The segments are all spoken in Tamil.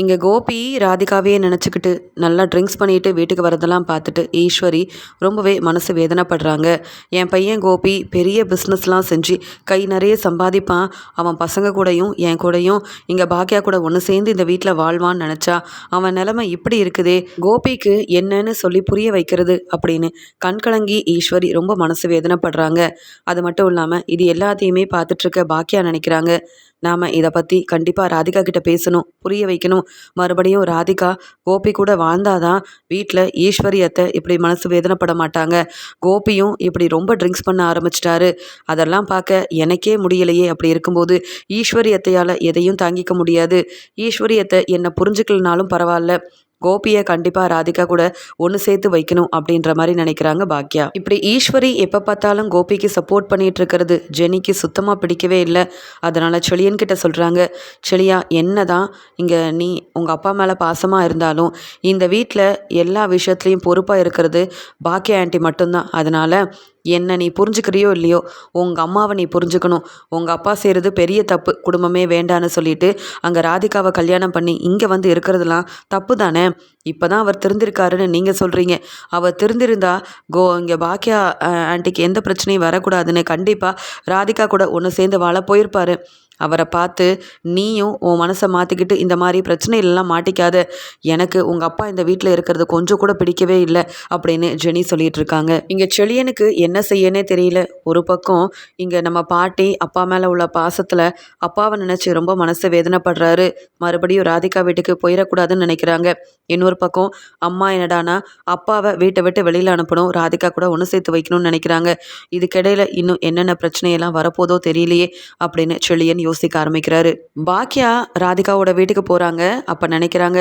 இங்கே கோபி ராதிகாவையே நினச்சிக்கிட்டு நல்லா ட்ரிங்க்ஸ் பண்ணிட்டு வீட்டுக்கு வரதெல்லாம் பார்த்துட்டு ஈஸ்வரி ரொம்பவே மனசு வேதனைப்படுறாங்க. என் பையன் கோபி பெரிய பிஸ்னஸ்லாம் செஞ்சு கை நிறைய சம்பாதிப்பான். அவன் பசங்க கூடயும் என் கூடயும் இங்கே பாக்கியா கூட ஒன்று சேர்ந்து இந்த வீட்டில் வாழ்வான்னு நினச்சா அவன் நிலமை இப்படி இருக்குதே. கோபிக்கு என்னன்னு சொல்லி புரிய வைக்கிறது அப்படின்னு கண்கலங்கி ஈஸ்வரி ரொம்ப மனசு வேதனைப்படுறாங்க. அது மட்டும் இல்லாமல் இது எல்லாத்தையுமே பார்த்துட்ருக்க பாக்கியா நினைக்கிறாங்க. நாம் இதை பற்றி கண்டிப்பாக ராதிகா கிட்ட பேசணும் புரிய வைக்கணும். மறுபடியும் ராதிகா கோபி கூட வாழ்ந்தாதான் வீட்டில் ஈஸ்வரியத்தை இப்படி மனசு வேதனைப்பட மாட்டாங்க. கோபியும் இப்படி ரொம்ப ட்ரிங்க்ஸ் பண்ண ஆரம்பிச்சிட்டாரு. அதெல்லாம் பார்க்க எனக்கே முடியலையே. அப்படி இருக்கும்போது ஈஸ்வரியத்தையால் எதையும் தாங்கிக்க முடியாது. ஈஸ்வரியத்தை என்னை புரிஞ்சுக்கலனாலும் பரவாயில்ல. கோபியை கண்டிப்பாக ராதிகா கூட ஒன்று சேர்த்து வைக்கணும் அப்படின்ற மாதிரி நினைக்கிறாங்க பாக்யா. இப்படி ஈஸ்வரி எப்போ பார்த்தாலும் கோபிக்கு சப்போர்ட் பண்ணிட்டு இருக்கிறது ஜெனிக்கு சுத்தமாக பிடிக்கவே இல்லை. அதனால் செளியன் கிட்ட சொல்கிறாங்க செளியா என்ன தான் இங்கே நீ உங்கள் அப்பா மேலே பாசமாக இருந்தாலும் இந்த வீட்டில் எல்லா விஷயத்துலையும் பொறுப்பாக இருக்கிறது பாக்கியா ஆண்டி மட்டும்தான். அதனால் என்ன நீ புரிஞ்சுக்கிறியோ இல்லையோ உங்கள் அம்மாவை நீ புரிஞ்சுக்கணும். உங்கள் அப்பா செய்கிறது பெரிய தப்பு குடும்பமே வேண்டான்னு சொல்லிட்டு அங்கே ராதிகாவை கல்யாணம் பண்ணி இங்கே வந்து இருக்கிறதுலாம் தப்பு தானே? இப்போ தான் அவர் திருந்திருக்காருன்னு நீங்கள் சொல்கிறீங்க அவர் திருந்திருந்தா கோ இங்கே பாக்கியா ஆண்டிக்கு எந்த பிரச்சனையும் வரக்கூடாதுன்னு கண்டிப்பாக ராதிகா கூட ஒன்று சேர்ந்து வாழ போயிருப்பாரு. அவரை பார்த்து நீயும் உன் மனசை மாற்றிக்கிட்டு இந்த மாதிரி பிரச்சனையிலலாம் மாட்டிக்காத. எனக்கு உங்கள் அப்பா இந்த வீட்டில் இருக்கிறது கொஞ்சம் கூட பிடிக்கவே இல்லை அப்படின்னு ஜெனி சொல்லிட்டு இருக்காங்க. இங்கே செழியனுக்கு என்ன செய்யனே தெரியல. ஒரு பக்கம் இங்கே நம்ம பாட்டி அப்பா மேலே உள்ள பாசத்தில் அப்பாவை நினச்சி ரொம்ப மனசு வேதனைப்படுறாரு. மறுபடியும் ராதிகா வீட்டுக்கு போயிடக்கூடாதுன்னு நினைக்கிறாங்க. இன்னொரு பக்கம் அம்மா என்னடானா அப்பாவை வீட்டை விட்டு வெளியில் அனுப்பணும். ராதிகா கூட ஒன்று சேர்த்து வைக்கணும்னு நினைக்கிறாங்க. இதுக்கிடையில் இன்னும் என்னென்ன பிரச்சனையெல்லாம் வரப்போதோ தெரியலையே அப்படின்னு செழியன் யோசிக்க ஆரம்பிக்கிறாரு. பாக்கியா ராதிகாவோட வீட்டுக்கு போகிறாங்க அப்போ நினைக்கிறாங்க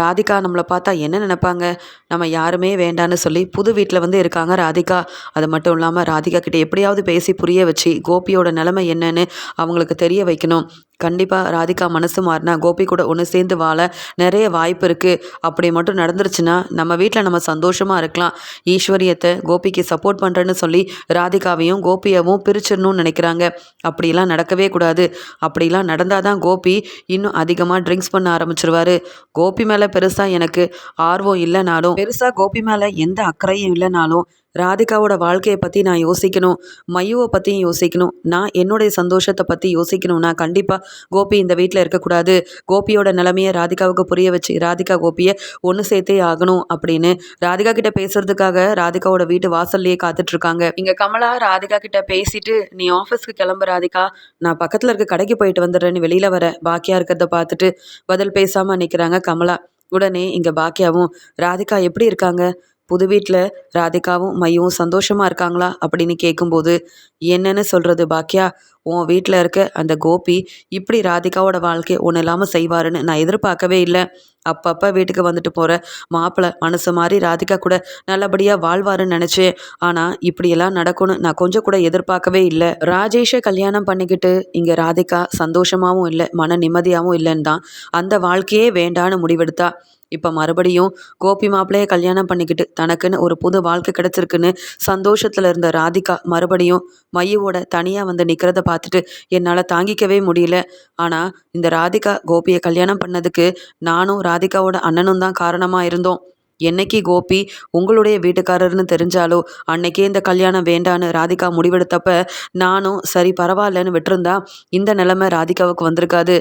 ராதிகா நம்மளை பார்த்தா என்ன நினைப்பாங்க? நம்ம யாருமே வேண்டான்னு சொல்லி புது வீட்டில் வந்து இருக்காங்க ராதிகா. அது மட்டும் இல்லாமல் ராதிகா கிட்டே எப்படியாவது பேசி புரிய வச்சு கோபியோட நிலைமை என்னன்னு அவங்களுக்கு தெரிய வைக்கணும். கண்டிப்பாக ராதிகா மனசு மாறினா கோபி கூட ஒன்று சேர்ந்து வாழ நிறைய வாய்ப்பு இருக்குது அப்படி மட்டும் நடந்துருச்சுன்னா நம்ம வீட்டில் நம்ம சந்தோஷமாக இருக்கலாம். ஈஸ்வரியத்தை கோபிக்கு சப்போர்ட் பண்ணுறேன்னு சொல்லி ராதிகாவையும் கோபியவும் பிரிச்சிடணும்னு நினைக்கிறாங்க. அப்படிலாம் நடக்கவே கூடாது. அப்படிலாம் நடந்தால் தான் கோபி இன்னும் அதிகமாக ட்ரிங்க்ஸ் பண்ண ஆரம்பிச்சிருவாரு. கோபி மேலே பெருசாக எனக்கு ஆர்வம் இல்லைனாலும் பெருசாக கோபி மேலே எந்த அக்கறையும் இல்லைனாலும் ராதிகாவோட வாழ்க்கையை பற்றி நான் யோசிக்கணும் மையுவை பற்றியும் யோசிக்கணும் நான் என்னுடைய சந்தோஷத்தை பற்றி யோசிக்கணும்னா கண்டிப்பாக கோபி இந்த வீட்டில் இருக்கக்கூடாது. கோபியோட நிலமையை ராதிகாவுக்கு புரிய வச்சு ராதிகா கோபியை ஒன்று சேர்த்தே ஆகணும் அப்படின்னு ராதிகா கிட்ட பேசுறதுக்காக ராதிகாவோட வீட்டு வாசல்லையே காத்துட்ருக்காங்க. இங்கே கமலா ராதிகா கிட்ட பேசிட்டு நீ ஆஃபீஸ்க்கு கிளம்பு ராதிகா. நான் பக்கத்தில் இருக்க கடைக்கு போயிட்டு வந்துடுறேன்னு வெளியில் வர பாக்கியா இருக்கிறத பார்த்துட்டு பதில் பேசாமல் நிற்கிறாங்க கமலா. உடனே இங்கே பாக்கியாவும் ராதிகா எப்படி இருக்காங்க? புது வீட்டில் ராதிகாவும் மையும் சந்தோஷமாக இருக்காங்களா அப்படின்னு கேட்கும்போது என்னன்னு சொல்கிறது பாக்கியா? உன் வீட்டில் இருக்க அந்த கோபி இப்படி ராதிகாவோட வாழ்க்கையை ஒன்றும் இல்லாமல் செய்வாருன்னு நான் எதிர்பார்க்கவே இல்லை. அப்பப்போ வீட்டுக்கு வந்துட்டு போகிற மாப்பிள்ளை மனசு மாதிரி ராதிகா கூட நல்லபடியாக வாழ்வாருன்னு நினச்சேன். ஆனால் இப்படியெல்லாம் நடக்கும்னு நான் கொஞ்சம் கூட எதிர்பார்க்கவே இல்லை. ராஜேஷை கல்யாணம் பண்ணிக்கிட்டு இங்கே ராதிகா சந்தோஷமாகவும் இல்லை மன நிம்மதியாகவும் இல்லைன்னு தான் அந்த வாழ்க்கையே வேண்டான்னு முடிவெடுத்தா. இப்போ மறுபடியும் கோபி மாப்பிளையை கல்யாணம் பண்ணிக்கிட்டு தனக்குன்னு ஒரு புது வாழ்க்கை கிடச்சிருக்குன்னு சந்தோஷத்தில் இருந்த ராதிகா மறுபடியும் மையுவோட தனியாக வந்து நிற்கிறத பார்த்துட்டு என்னால் தாங்கிக்கவே முடியல. ஆனால் இந்த ராதிகா கோபியை கல்யாணம் பண்ணதுக்கு நானும் ராதிகாவோட அண்ணனும் தான் காரணமாக இருந்தோம். என்னைக்கு கோபி? உங்களுடைய வீட்டுக்காரர்னு தெரிஞ்சாலோ? அன்னைக்கே இந்த கல்யாணம் வேண்டான்னு ராதிகா முடிவெடுத்தப்ப நானும் சரி பரவாயில்லன்னு விட்டுருந்தா இந்த நிலைமை ராதிகாவுக்கு வந்திருக்காது.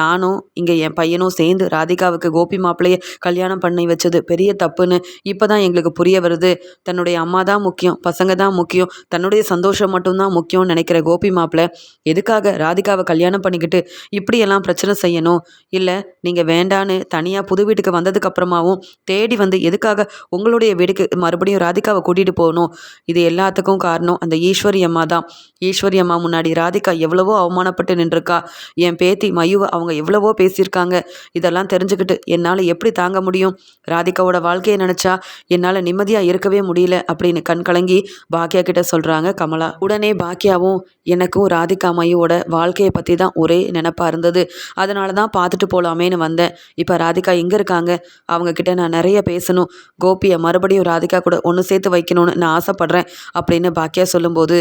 நானும் இங்கே என் பையனும் சேர்ந்து ராதிகாவுக்கு கோபி மாப்பிள்ளைய கல்யாணம் பண்ணி வச்சது பெரிய தப்புன்னு இப்போ தான் எங்களுக்கு புரிய வருது. தன்னுடைய அம்மா தான் முக்கியம் பசங்க தான் முக்கியம் தன்னுடைய சந்தோஷம் மட்டும்தான் முக்கியம்னு நினைக்கிற கோபி மாப்பிள்ளை எதுக்காக ராதிகாவை கல்யாணம் பண்ணிக்கிட்டு இப்படியெல்லாம் பிரச்சனை செய்யணும்? இல்லை நீங்கள் வேண்டான்னு தனியாக புது வீட்டுக்கு வந்ததுக்கப்புறமாவும் தேடி வந்து எதுக்காக உங்களுடைய வீடுக்கு மறுபடியும் ராதிகாவை கூட்டிகிட்டு போகணும்? இது எல்லாத்துக்கும் காரணம் அந்த ஈஸ்வரி அம்மா தான். ஈஸ்வரி அம்மா முன்னாடி ராதிகா எவ்வளவோ அவமானப்பட்டு நின்றுருக்கா. என் பேத்தி மயுவை அவங்க எவ்வளவோ பேசியிருக்காங்க. இதெல்லாம் தெரிஞ்சுக்கிட்டு என்னால் எப்படி தாங்க முடியும்? ராதிகாவோட வாழ்க்கையை நினச்சா என்னால் நிம்மதியாக இருக்கவே முடியல அப்படின்னு கண் கலங்கி பாக்கியா கிட்ட சொல்கிறாங்க கமலா. உடனே பாக்கியாவும் எனக்கும் ராதிகா மையோட வாழ்க்கையை பற்றி தான் ஒரே நினப்பாக இருந்தது. அதனால தான் பார்த்துட்டு போகலாமேன்னு வந்தேன். இப்போ ராதிகா எங்கே இருக்காங்க? அவங்கக்கிட்ட நான் நிறைய பேச பேசணும். கோபியை மறுபடியும் ராதிகா கூட ஒன்று சேர்த்து வைக்கணும்னு நான் ஆசைப்பட்றேன் அப்படின்னு பாக்கியா சொல்லும்போது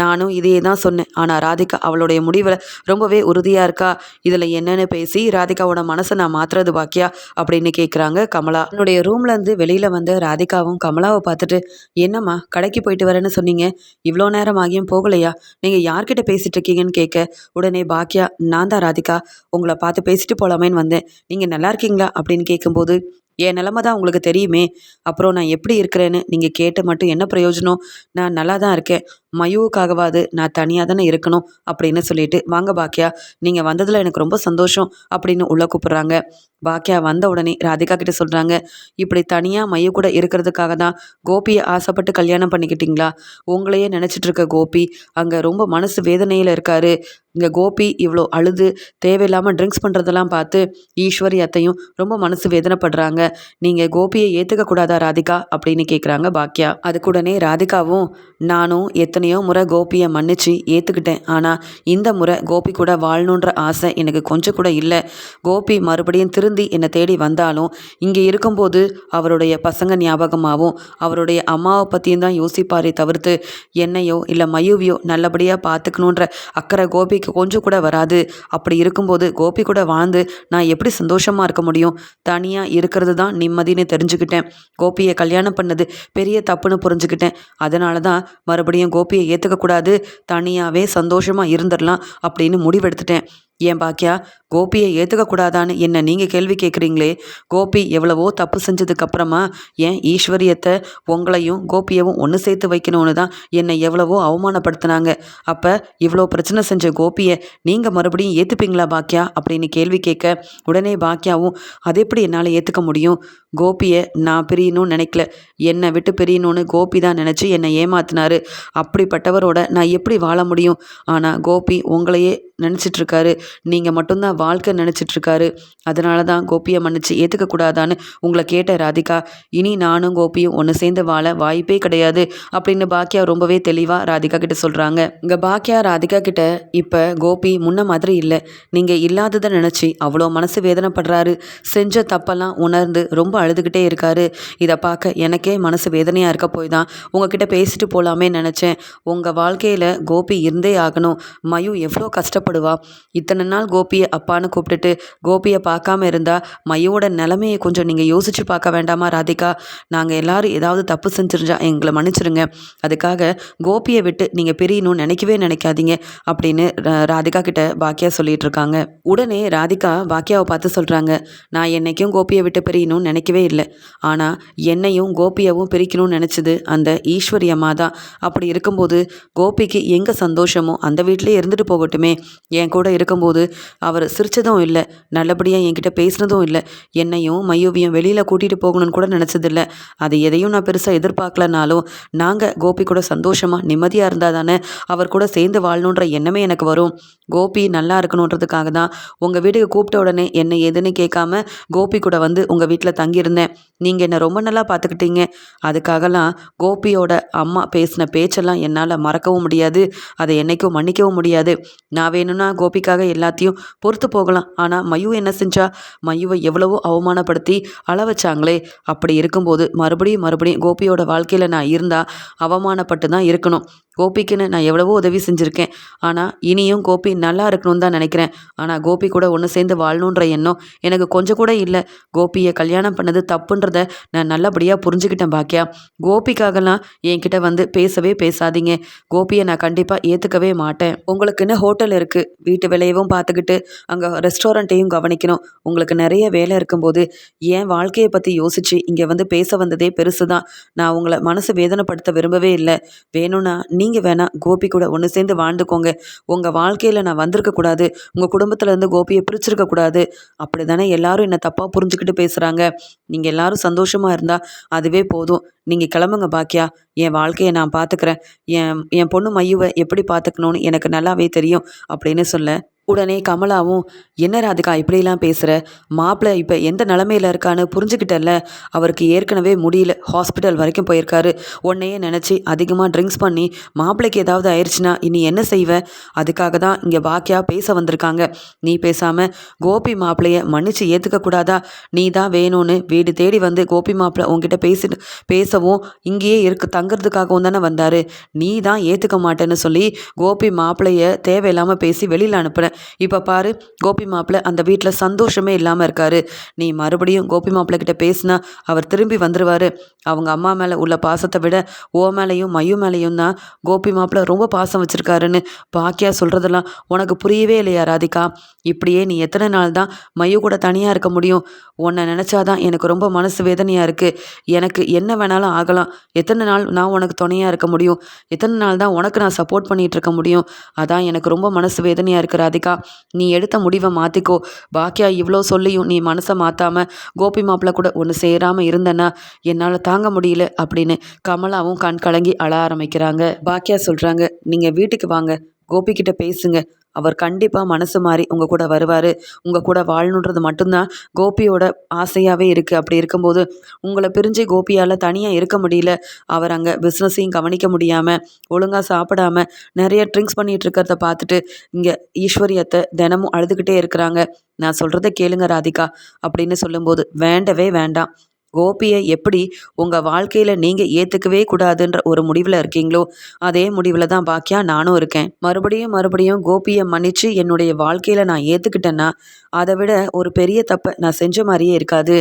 நானும் இதையே தான் சொன்னேன். ஆனால் ராதிகா அவளுடைய முடிவில் ரொம்பவே உறுதியாக இருக்கா? இதில் என்னென்னு பேசி ராதிகாவோட மனசை நான் மாற்றுறது பாக்கியா அப்படின்னு கேட்குறாங்க கமலா. என்னுடைய ரூம்லேருந்து வெளியில் வந்து ராதிகாவும் கமலாவை பார்த்துட்டு என்னம்மா கடைக்கு போயிட்டு வரேன்னு சொன்னீங்க. இவ்வளோ நேரம் ஆகியும் போகலையா? நீங்கள் யார்கிட்ட பேசிட்டு இருக்கீங்கன்னு கேட்க உடனே பாக்கியா நான் தான் ராதிகா. உங்களை பார்த்து பேசிட்டு போகலாமேன்னு வந்தேன். நீங்கள் நல்லா இருக்கீங்களா? அப்படின்னு கேட்கும்போது என் நிலமை தான் உங்களுக்கு தெரியுமே. அப்புறம் நான் எப்படி இருக்கிறேன்னு நீங்கள் கேட்டு மட்டும் என்ன பிரயோஜனம்? நான் நல்லா தான் இருக்கேன். மயுவுக்காகவாது நான் தனியாக தானே இருக்கணும் அப்படின்னு சொல்லிட்டு வாங்க பாக்கியா நீங்கள் வந்ததில் எனக்கு ரொம்ப சந்தோஷம் அப்படின்னு உள்ளே கூப்பிட்றாங்க. பாக்கியா வந்த உடனே ராதிகா கிட்ட சொல்கிறாங்க இப்படி தனியாக மைய கூட இருக்கிறதுக்காக தான் கோபியை ஆசைப்பட்டு கல்யாணம் பண்ணிக்கிட்டீங்களா? உங்களையே நினச்சிட்டு இருக்க கோபி அங்கே ரொம்ப மனசு வேதனையில் இருக்காரு. இங்கே கோபி இவ்வளோ அழுது தேவையில்லாமல் ட்ரிங்க்ஸ் பண்ணுறதெல்லாம் பார்த்து ஈஸ்வரி அத்தையும் ரொம்ப மனசு வேதனைப்படுறாங்க. நீங்கள் கோபியை ஏற்றுக்க கூடாதா ராதிகா? அப்படின்னு கேட்குறாங்க பாக்கியா. அதுக்குடனே ராதிகாவும் நானும் எத்தனை எத்தனையோ முறை கோபியை மன்னிச்சு ஏற்றுக்கிட்டேன் ஆனால் இந்த முறை கோபி கூட வாழணுன்ற ஆசை எனக்கு கொஞ்சம் கூட இல்லை. கோபி மறுபடியும் திருந்தி என்னை தேடி வந்தாலும் இங்கே இருக்கும்போது அவருடைய பசங்க ஞாபகமாகவும் அவருடைய அம்மாவை பற்றியும் தான் யோசிப்பாரே தவிர்த்து என்னையோ இல்லை மயுவியோ நல்லபடியாக பார்த்துக்கணுன்ற அக்கறை கோபிக்கு கொஞ்சம் கூட வராது. அப்படி இருக்கும்போது கோபி கூட வாழ்ந்து நான் எப்படி சந்தோஷமாக இருக்க முடியும்? தனியாக இருக்கிறது தான் நிம்மதின்னு தெரிஞ்சுக்கிட்டேன். கோபியை கல்யாணம் பண்ணது பெரிய தப்புன்னு புரிஞ்சுக்கிட்டேன். அதனால தான் மறுபடியும் கோபி தப்பியை ஏற்றுக்கக்கூடாது தனியாகவே சந்தோஷமாக இருந்துடலாம் அப்படின்னு முடிவெடுத்துட்டேன். ஏன் பாக்கியா கோபியை ஏற்றுக்கக்கூடாதான்னு என்ன நீங்கள் கேள்வி கேட்குறீங்களே கோபி எவ்வளவோ தப்பு செஞ்சதுக்கப்புறமா ஏன் ஈஸ்வரியத்தை உங்களையும் கோபியவும் ஒன்று சேர்த்து வைக்கணும்னு தான் என்னை எவ்வளவோ அவமானப்படுத்தினாங்க. அப்போ இவ்வளோ பிரச்சனை செஞ்ச கோபியை நீங்கள் மறுபடியும் ஏற்றுப்பீங்களா பாக்கியா அப்படின்னு கேள்வி கேட்க உடனே பாக்கியாவும் அது எப்படி என்னால் ஏற்றுக்க முடியும்? கோபியை நான் பிரியணும்னு நினைக்கல. என்னை விட்டு பிரியணும்னு கோபி தான் நினச்சி என்னை ஏமாத்தினாரு. அப்படிப்பட்டவரோட நான் எப்படி வாழ முடியும்? ஆனால் கோபி உங்களையே நினச்சிட்ருக்காரு நீங்கள் மட்டும்தான் வாழ்க்கை நினச்சிட்ருக்காரு. அதனால தான் கோபியை மன்னிச்சு ஏற்றுக்கக்கூடாதான்னு உங்களை கேட்ட ராதிகா இனி நானும் கோபியும் ஒன்று சேர்ந்து வாழ வாய்ப்பே கிடையாது அப்படின்னு பாக்கியா ரொம்பவே தெளிவாக ராதிகா கிட்ட சொல்கிறாங்க இங்கே பாக்கியா ராதிகா கிட்ட இப்போ கோபி முன்ன மாதிரி இல்லை. நீங்கள் இல்லாததை நினச்சி அவ்வளோ மனசு வேதனைப்படுறாரு. செஞ்ச தப்பெல்லாம் உணர்ந்து ரொம்ப அழுதுகிட்டே இருக்காரு. இதை பார்க்க எனக்கே மனசு வேதனையாக இருக்க போய் தான் உங்ககிட்ட பேசிட்டு போகலாமே நினச்சேன். உங்கள் வாழ்க்கையில் கோபி இருந்தே ஆகணும். மயு எவ்வளோ கஷ்டப்படுவா? இத்தனை இத்தனை நாள் கோபியை அப்பான்னு கூப்பிட்டுட்டு கோபியை பார்க்காம இருந்தால் மையோட நிலமையை கொஞ்சம் நீங்கள் யோசித்து பார்க்க வேண்டாமா ராதிகா? நாங்கள் எல்லாரும் ஏதாவது தப்பு செஞ்சிருந்தா எங்களை மன்னிச்சிருங்க. அதுக்காக கோபியை விட்டு நீங்கள் பிரியணும்னு நினைக்கவே நினைக்காதீங்க அப்படின்னு ராதிகா கிட்ட பாக்கியா சொல்லிட்டு இருக்காங்க. உடனே ராதிகா பாக்கியாவை பார்த்து சொல்கிறாங்க நான் என்னைக்கும் கோபியை விட்டு பிரியணும்னு நினைக்கவே இல்லை. ஆனால் என்னையும் கோபியாவும் பிரிக்கணும்னு நினச்சது அந்த ஈஸ்வரி அம்மா தான். அப்படி இருக்கும்போது கோபிக்கு எங்கே சந்தோஷமோ அந்த வீட்டிலே இருந்துட்டு போகட்டுமே. என் கூட இருக்கும்போது அவர் சிரித்ததும் இல்லை நல்லபடியாக என்கிட்ட பேசினதும் இல்லை. என்னையும் மையோவியும் வெளியில் கூட்டிகிட்டு போகணும்னு கூட நினச்சதில்ல. அது எதையும் நான் பெருசாக எதிர்பார்க்கலனாலும் நாங்கள் கோபி கூட சந்தோஷமாக நிம்மதியாக இருந்தால் தானே அவர் கூட சேர்ந்து வாழணுன்ற எண்ணமே எனக்கு வரும். கோபி நல்லா இருக்கணுன்றதுக்காக தான் உங்கள் வீட்டுக்கு கூப்பிட்ட உடனே என்ன எதுன்னு கேட்காம கோபி கூட வந்து உங்கள் வீட்டில் தங்கியிருந்தேன். நீங்கள் என்னை ரொம்ப நல்லா பார்த்துக்கிட்டீங்க அதுக்காகலாம் கோபியோட அம்மா பேசின பேச்செல்லாம் என்னால் மறக்கவும் முடியாது. அதை என்றைக்கும் மன்னிக்கவும் முடியாது. நான் வேணும்னா கோபிக்காக எல்லாத்தையும் பொறுத்து போகலாம். ஆனால் மயு என்ன செஞ்சா? மயுவை எவ்வளவோ அவமானப்படுத்தி அள வச்சாங்களே. அப்படி இருக்கும்போது மறுபடியும் மறுபடியும் கோபியோட வாழ்க்கையில் நான் இருந்தால் அவமானப்பட்டு தான் இருக்கணும். கோபிக்குன்னு நான் எவ்வளவோ உதவி செஞ்சுருக்கேன். ஆனால் இனியும் கோபி நல்லா இருக்கணும்னு தான் நினைக்கிறேன். ஆனால் கோபி கூட ஒன்று சேர்ந்து வாழணுன்ற எண்ணம் எனக்கு கொஞ்சம் கூட இல்லை. கோபியை கல்யாணம் பண்ணது தப்புன்றத நான் நல்லபடியாக புரிஞ்சுக்கிட்டேன் பாக்கியா. கோபிக்காகலாம் என்கிட்ட வந்து பேசவே பேசாதீங்க. கோபியை நான் கண்டிப்பாக ஏற்றுக்கவே மாட்டேன். உங்களுக்குன்னு ஹோட்டல் இருக்குது வீட்டு வேலையவும் பார்த்துக்கிட்டு அங்கே ரெஸ்டாரண்ட்டையும் கவனிக்கணும். உங்களுக்கு நிறைய வேலை இருக்கும்போது என் வாழ்க்கையை பற்றி யோசித்து இங்கே வந்து பேச வந்ததே பெருசு தான் நான் உங்களை மனசு வேதனைப்படுத்த விரும்பவே இல்லை. வேணும்னா நீங்கள் வேணால் கோபி கூட ஒன்று சேர்ந்து வாழ்ந்துக்கோங்க. உங்கள் வாழ்க்கையில் நான் வந்திருக்கக்கூடாது உங்கள் குடும்பத்துலேருந்து கோபியை பிரிச்சிருக்கக்கூடாது அப்படி தானே எல்லாரும் என்னை தப்பாக புரிஞ்சுக்கிட்டு பேசுகிறாங்க நீங்கள் எல்லாரும் சந்தோஷமாக இருந்தால் அதுவே போதும். நீங்கள் கிளம்புங்க பாக்கியா. என் வாழ்க்கையை நான் பார்த்துக்கிறேன் என் என் பொண்ணு மையுவை எப்படி பார்த்துக்கணும்னு எனக்கு நல்லாவே தெரியும். அப்படின்னு சொல்ல உடனே கமலாவும் என்ன ராதிகா இப்படிலாம் பேசுகிற மாப்பிள்ளை இப்போ எந்த நிலமையில் இருக்கான்னு புரிஞ்சுக்கிட்டல்ல அவருக்கு ஏற்கனவே முடியல. ஹாஸ்பிட்டல் வரைக்கும் போயிருக்காரு. உன்னையே நினச்சி அதிகமாக ட்ரிங்க்ஸ் பண்ணி மாப்பிள்ளைக்கு ஏதாவது ஆயிடுச்சுன்னா இனி என்ன செய்வ? அதுக்காக தான் இங்கே பாக்கியா பேச வந்திருக்காங்க. நீ பேசாமல் கோபி மாப்பிள்ளைய மன்னிச்சு ஏற்றுக்க கூடாதா? நீ தான் வேணும்னு வீடு தேடி வந்து கோபி மாப்பிள்ளை உங்ககிட்ட பேசிட்டு பேசவும் இங்கேயே இருக்கு தங்குறதுக்காகவும் தானே வந்தார். நீ தான் ஏற்றுக்க மாட்டேன்னு சொல்லி கோபி மாப்பிள்ளைய தேவையில்லாமல் பேசி வெளியில் அனுப்புன. இப்போ பாரு கோபி மாப்பிள்ளை அந்த வீட்டில் சந்தோஷமே இல்லாமல் இருக்காரு. நீ மறுபடியும் கோபி மாப்பிள்ளை கிட்ட பேசினா அவர் திரும்பி வந்துடுவார் அவங்க அம்மா மேலே உள்ள பாசத்தை விட ஓ மேலேயும் மையு மேலேயும் தான் கோபி மாப்பிள்ளை ரொம்ப பாசம் வச்சுருக்காருன்னு பாக்கியா சொல்கிறதெல்லாம் உனக்கு புரியவே இல்லையா ராதிகா? இப்படியே நீ எத்தனை நாள் தான் மையு கூட தனியாக இருக்க முடியும்? உன்னை நினச்சாதான் எனக்கு ரொம்ப மனசு வேதனையாக இருக்குது எனக்கு என்ன வேணாலும் ஆகலாம். எத்தனை நாள் நான் உனக்கு துணையாக இருக்க முடியும்? எத்தனை நாள் தான் உனக்கு நான் சப்போர்ட் பண்ணிகிட்டு இருக்க முடியும்? அதான் எனக்கு ரொம்ப மனசு வேதனையாக இருக்குது ராதிகா. நீ எடுத்த முடிவை மாற்றிக்கோ பாக்கியா இவ்வளோ சொல்லியும் நீ மனசை மாற்றாமல் கோபி மாப்பிள்ள கூட ஒன்று சேராமல் இருந்தேன்னா என்னால் தாங்க முடியல அப்படின்னு கமலாவும் கண் கலங்கி அழ ஆரம்பிக்கிறாங்க. பாக்கியா சொல்கிறாங்க நீங்கள் வீட்டுக்கு வாங்க கோபிக்கிட்ட பேசுங்க. அவர் கண்டிப்பாக மனசு மாறி உங்கள் கூட வருவார். உங்கள் கூட வாழணுன்றது மட்டும்தான் கோபியோட ஆசையாகவே இருக்குது அப்படி இருக்கும்போது உங்களை பிரிஞ்சு கோபியால் தனியாக இருக்க முடியல. அவர் அங்கே பிஸ்னஸையும் கவனிக்க முடியாமல் ஒழுங்காக சாப்பிடாம நிறைய ட்ரிங்க்ஸ் பண்ணிகிட்டு இருக்கிறத பார்த்துட்டு இங்கே ஈஸ்வரியத்தை தினமும் அழுதுகிட்டே இருக்கிறாங்க. நான் சொல்கிறத கேளுங்க ராதிகா. அப்படின்னு சொல்லும்போது வேண்டவே வேண்டாம். கோபியை எப்படி உங்கள் வாழ்க்கையில் நீங்கள் ஏற்றுக்கவே கூடாதுன்ற ஒரு முடிவில் இருக்கீங்களோ அதே முடிவில் தான் பாக்கியா நானும் இருக்கேன். மறுபடியும் மறுபடியும் கோபியை மன்னித்து என்னுடைய வாழ்க்கையில் நான் ஏற்றுக்கிட்டேன்னா அதை விட ஒரு பெரிய தப்பை நான் செஞ்ச மாதிரியே இருக்காது.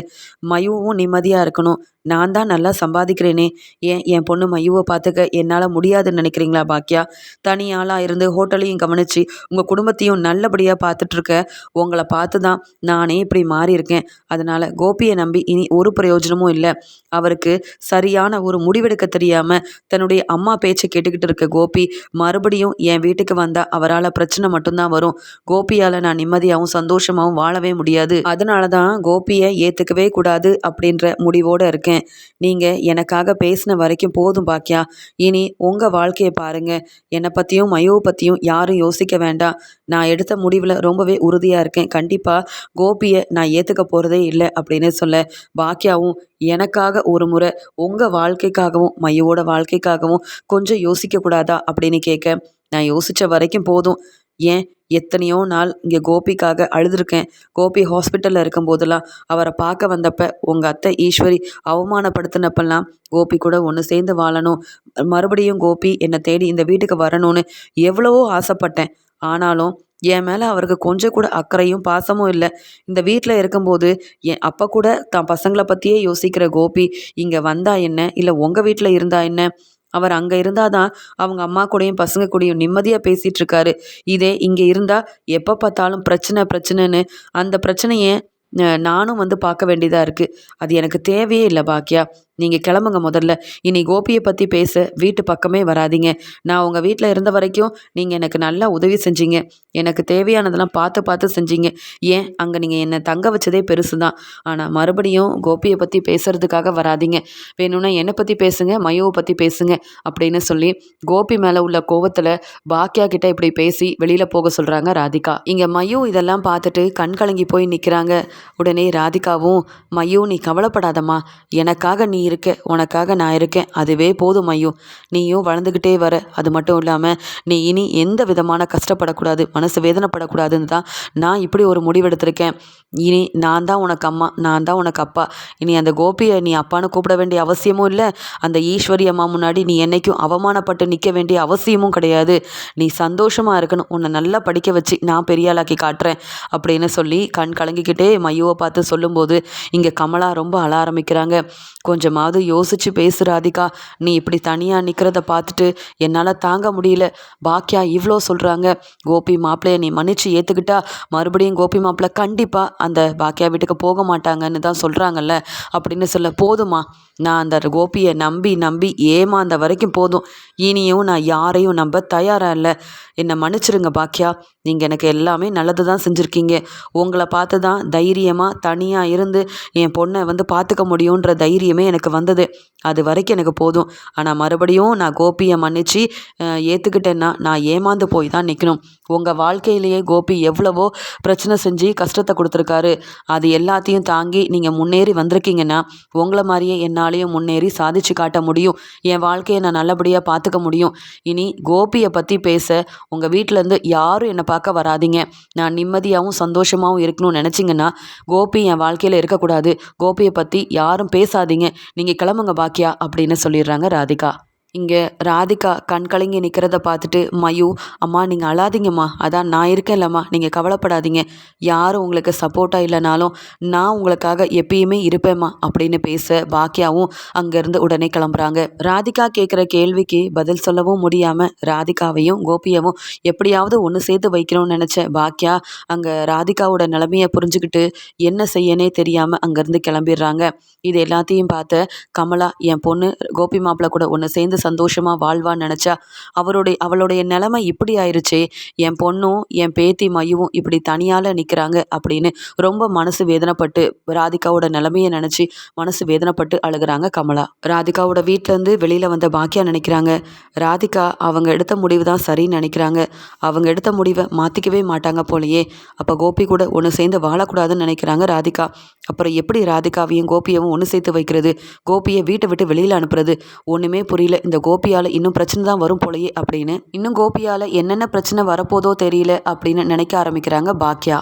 மயுவும் நிம்மதியாக இருக்கணும். நான் தான் நல்லா சம்பாதிக்கிறேனே. ஏன் என் பொண்ணு மையுவை பார்த்துக்க என்னால் முடியாதுன்னு நினைக்கிறீங்களா பாக்கியா தனி ஆளாக இருந்து ஹோட்டலையும் கவனித்து உங்கள் குடும்பத்தையும் நல்லபடியாக பார்த்துட்ருக்க உங்களை பார்த்து தான் நானே இப்படி மாறியிருக்கேன். அதனால் கோபியை நம்பி இனி ஒரு பிரயோஜனமும் இல்லை. அவருக்கு சரியான ஒரு முடிவெடுக்க தெரியாமல் தன்னுடைய அம்மா பேச்சை கேட்டுக்கிட்டு இருக்க கோபி மறுபடியும் என் வீட்டுக்கு வந்தால் அவரால் பிரச்சனை மட்டும்தான் வரும். கோபியால் நான் நிம்மதியாகவும் சந்தோஷமாகவும் வாழவே முடியாது. அதனால தான் கோபியை ஏற்றுக்கவே கூடாது அப்படின்ற முடிவோடு இருக்கேன். நீங்கள் எனக்காக பேசின வரைக்கும் போதும் பாக்கியா இனி உங்கள் வாழ்க்கையை பாருங்கள் என்னை பற்றியும் மயோவை பற்றியும் யாரும் யோசிக்க வேண்டாம். நான் எடுத்த முடிவில் ரொம்பவே உறுதியாக இருக்கேன். கண்டிப்பாக கோபியை நான் ஏற்றுக்க போகிறதே இல்லை அப்படின்னு சொல்ல பாக்கியாவும் எனக்காக ஒரு முறை உங்கள் வாழ்க்கைக்காகவும் மையோட வாழ்க்கைக்காகவும் கொஞ்சம் யோசிக்கக்கூடாதா அப்படின்னு கேட்க நான் யோசித்த வரைக்கும் போதும். ஏன்? எத்தனையோ நாள் இங்கே கோபிக்காக அழுதுருக்கேன். கோபி ஹாஸ்பிட்டலில் இருக்கும்போதெல்லாம் அவரை பார்க்க வந்தப்ப உங்கள் அத்தை ஈஸ்வரி அவமானப்படுத்தினப்பெல்லாம் கோபி கூட ஒன்று சேர்ந்து வாழணும். மறுபடியும் கோபி என்னை தேடி இந்த வீட்டுக்கு வரணும்னு எவ்வளவோ ஆசைப்பட்டேன். ஆனாலும் என் மேலே அவருக்கு கொஞ்சம் கூட அக்கறையும் பாசமும் இல்லை. இந்த வீட்டில் இருக்கும்போது என் அப்போ கூட தான் பசங்களை பற்றியே யோசிக்கிற கோபி இங்கே வந்தா என்ன? இல்லை உங்கள் வீட்டில் இருந்தா என்ன? அவர் அங்கே இருந்தால் தான் அவங்க அம்மா கூடயும் பசங்க கூடயும் நிம்மதியாக பேசிகிட்டு இருக்காரு. இதே இங்கே இருந்தால் எப்போ பார்த்தாலும் பிரச்சனை பிரச்சனைன்னு அந்த பிரச்சனையை நானும் வந்து பார்க்க வேண்டியதாக இருக்குது அது எனக்கு தேவையே இல்லை பாக்கியா நீங்கள் கிளம்புங்க முதல்ல. இனி கோபியை பற்றி பேச. வீட்டு பக்கமே வராதிங்க. நான் உங்கள் வீட்டில் இருந்த வரைக்கும் நீங்கள் எனக்கு நல்லா உதவி செஞ்சீங்க. எனக்கு தேவையானதெல்லாம் பார்த்து பார்த்து செஞ்சீங்க. ஏன்? அங்கே நீங்கள் என்னை தங்க வச்சதே பெருசு தான் ஆனால் மறுபடியும் கோபியை பற்றி பேசுகிறதுக்காக வராதிங்க. வேணும்னா என்னை பற்றி பேசுங்க மயோவை பற்றி பேசுங்க அப்படின்னு சொல்லி கோபி மேலே உள்ள கோவத்தில் பாக்கியா கிட்ட இப்படி பேசி வெளியில் போக சொல்கிறாங்க ராதிகா. இங்கே மயு இதெல்லாம் பார்த்துட்டு கண் கலங்கி போய் நிற்கிறாங்க உடனே ராதிகாவும் மயு நீ கவலைப்படாதம்மா. எனக்காக நீ இருக்க. உனக்காக நான் இருக்கேன். அதுவே போதும் ஐயோ. நீயும் வளர்ந்துக்கிட்டே வர. அது மட்டும் இல்லாமல் நீ இனி எந்த விதமான கஷ்டப்படக்கூடாது மனசு வேதனைப்படக்கூடாதுன்னு தான் நான் இப்படி ஒரு முடிவெடுத்திருக்கேன். இனி நான் தான் உனக்கு அம்மா நான் தான் உனக்கு அப்பா. இனி அந்த கோபியை நீ அப்பான்னு கூப்பிட வேண்டிய அவசியமும் இல்லை. அந்த ஈஸ்வரி அம்மா முன்னாடி நீ என்னைக்கும் அவமானப்பட்டு நிற்க வேண்டிய அவசியமும் கிடையாது. நீ சந்தோஷமாக இருக்கணும். உன்னை நல்லா படிக்க வச்சு நான் பெரியாளாக்கி காட்டுறேன் அப்படின்னு சொல்லி கண் கலங்கிக்கிட்டே மையோவை பார்த்து சொல்லும்போது இங்கே கமலா ரொம்ப அழ ஆரம்பிக்கிறாங்க. கொஞ்சம் கொஞ்சமாவது யோசிச்சு பேசு ராதிகா. நீ இப்படி தனியாக நிற்கிறத பார்த்துட்டு என்னால் தாங்க முடியல. பாக்கியா இவ்வளோ சொல்கிறாங்க கோபி மாப்பிள்ளைய நீ மன்னிச்சு ஏற்றுக்கிட்டா மறுபடியும் கோபி மாப்பிள்ளை கண்டிப்பாக அந்த பாக்கியா வீட்டுக்கு போக மாட்டாங்கன்னு தான் சொல்கிறாங்கல்ல அப்படின்னு சொல்ல போதுமா நான் அந்த கோபியை நம்பி நம்பி ஏமாந்த வரைக்கும் போதும். இனியும் நான் யாரையும் நம்ப தயாராக இல்லை. என்னை மன்னிச்சிருங்க பாக்கியா நீங்கள் எனக்கு எல்லாமே நல்லது தான் செஞ்சுருக்கீங்க. உங்களை பார்த்து தான் தைரியமாக தனியாக இருந்து என் பொண்ணை வந்து பார்த்துக்க முடியுன்ற தைரியமே எனக்கு எனக்கு வந்தது. அது வரைக்கும் எனக்கு போதும். ஆனால் மறுபடியும் நான் கோபியை மன்னிச்சு ஏற்றுக்கிட்டேன்னா நான் ஏமாந்து போய் தான் நிற்கணும் உங்கள் வாழ்க்கையிலேயே கோபி எவ்வளவோ பிரச்சனை செஞ்சு கஷ்டத்தை கொடுத்துருக்காரு. அது எல்லாத்தையும் தாங்கி நீங்கள் முன்னேறி வந்திருக்கீங்கன்னா உங்களை மாதிரியே என்னாலேயும் முன்னேறி சாதிச்சு காட்ட முடியும். என் வாழ்க்கையை நான் நல்லபடியாக பார்த்துக்க முடியும். இனி கோபியை பற்றி பேச உங்கள் வீட்டிலேருந்து யாரும் என்னை பார்க்க வராதிங்க. நான் நிம்மதியாகவும் சந்தோஷமாகவும் இருக்கணும்னு நினச்சிங்கன்னா கோபி என் வாழ்க்கையில் இருக்கக்கூடாது. கோபியை பற்றி யாரும் பேசாதீங்க. நீங்கள் கிளம்புங்க பாக்கியா அப்படின்னு சொல்லிடுறாங்க ராதிகா. இங்கே ராதிகா கண் கலங்கி நிற்கிறத பார்த்துட்டு மயு அம்மா நீங்கள் அழாதீங்கம்மா. அதான் நான் இருக்கேன்லம்மா நீங்கள் கவலைப்படாதீங்க. யாரும் உங்களுக்கு சப்போர்ட்டாக இல்லைனாலும் நான் உங்களுக்காக எப்பயுமே இருப்பேம்மா அப்படின்னு பேச பாக்கியாவும் அங்கேருந்து உடனே கிளம்புறாங்க. ராதிகா கேட்குற கேள்விக்கு பதில் சொல்லவும் முடியாமல் ராதிகாவையும் கோபியவும் எப்படியாவது ஒன்று சேர்த்து வைக்கணும்னு நினச்ச பாக்கியா அங்கே ராதிகாவோட நிலமையை புரிஞ்சுக்கிட்டு என்ன செய்யனே தெரியாமல் அங்கேருந்து கிளம்பிடுறாங்க. இது எல்லாத்தையும் பார்த்த கமலா என் பொண்ணு கோபி மாப்பிள்ள கூட ஒன்று சேர்ந்து சந்தோஷமாக வாழ்வான்னு நினச்சா அவருடைய அவளுடைய நிலமை இப்படி ஆயிடுச்சே என் பொண்ணும் என் பேத்தி மையவும் இப்படி தனியால் நிற்கிறாங்க அப்படின்னு ரொம்ப மனசு வேதனைப்பட்டு ராதிகாவோட நிலமையை நினச்சி மனசு வேதனைப்பட்டு அழுகிறாங்க கமலா. ராதிகாவோட வீட்டிலேருந்து வெளியில் வந்த பாக்கியா நினைக்கிறாங்க ராதிகா அவங்க எடுத்த முடிவு தான் சரின்னு நினைக்கிறாங்க அவங்க எடுத்த முடிவை மாற்றிக்கவே மாட்டாங்க போலையே அப்போ கோபி கூட ஒன்று சேர்ந்து வாழக்கூடாதுன்னு நினைக்கிறாங்க ராதிகா. அப்புறம் எப்படி ராதிகாவையும் கோபியவும் ஒன்று சேர்த்து வைக்கிறது? கோபியை வீட்டை விட்டு வெளியில் அனுப்புறது? ஒன்றுமே புரியல. இந்த கோபியால் இன்னும் பிரச்சனை தான் வரும் போலயே அப்படின்னு. இன்னும் கோபியால் என்னென்ன பிரச்சனை வரப்போதோ தெரியல அப்படின்னு நினைக்க ஆரம்பிக்கிறாங்க பாக்யா.